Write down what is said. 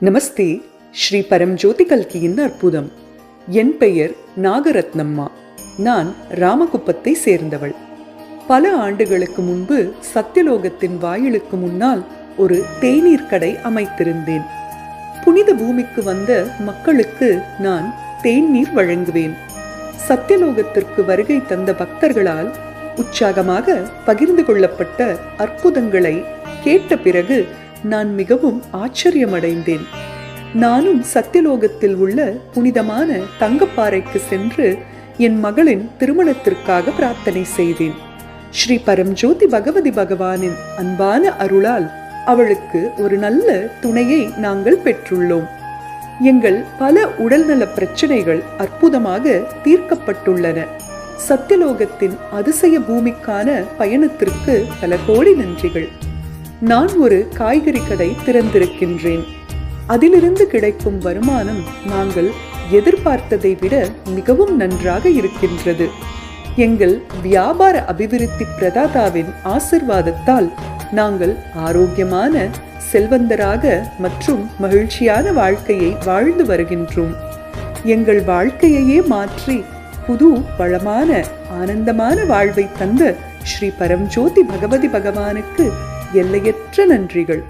நமஸ்தே ஸ்ரீ பரம் ஜோதி கல்கியின் அற்புதம். என் பெயர் நாகரத்னம்மா. நான் ராமகுப்பத்தை சேர்ந்தவள். பல ஆண்டுகளுக்கு முன்பு சத்தியலோகத்தின் வாயிலுக்கு முன்னால் ஒரு தேநீர் கடை அமைத்திருந்தேன். புனித பூமிக்கு வந்த மக்களுக்கு நான் தேநீர் வழங்குவேன். சத்தியலோகத்திற்கு வருகை தந்த பக்தர்களால் உற்சாகமாக பகிர்ந்து கொள்ளப்பட்ட அற்புதங்களை கேட்ட பிறகு நான் மிகவும் ஆச்சரியமடைந்தேன். நானும் சத்தியலோகத்தில் உள்ள புனிதமான தங்கப்பாறைக்கு சென்று என் மகளின் திருமணத்திற்காக பிரார்த்தனை செய்தேன். ஸ்ரீ பரம்ஜோதி பகவதி பகவானின் அன்பான அருளால் அவளுக்கு ஒரு நல்ல துணையை நாங்கள் பெற்றுள்ளோம். எங்கள் பல உடல்நல பிரச்சனைகள் அற்புதமாக தீர்க்கப்பட்டுள்ளன. சத்தியலோகத்தின் அதிசய பூமிக்கான பயணத்திற்கு பல கோடி நன்றிகள். நான் ஒரு காய்கறி கடை திறந்திருக்கின்றேன். அதிலிருந்து கிடைக்கும் வருமானம் நாங்கள் எதிர்பார்த்ததை விட மிகவும் நன்றாக இருக்கின்றது. எங்கள் வியாபார அபிவிருத்தி பிரதாதாவின் ஆசிர்வாதத்தால் நாங்கள் ஆரோக்கியமான செல்வந்தராக மற்றும் மகிழ்ச்சியான வாழ்க்கையை வாழ்ந்து வருகின்றோம். எங்கள் வாழ்க்கையையே மாற்றி புது வளமான ஆனந்தமான வாழ்வை தந்த ஸ்ரீ பரம்ஜோதி பகவதி பகவானுக்கு எல்லையற்ற நன்றிகள்.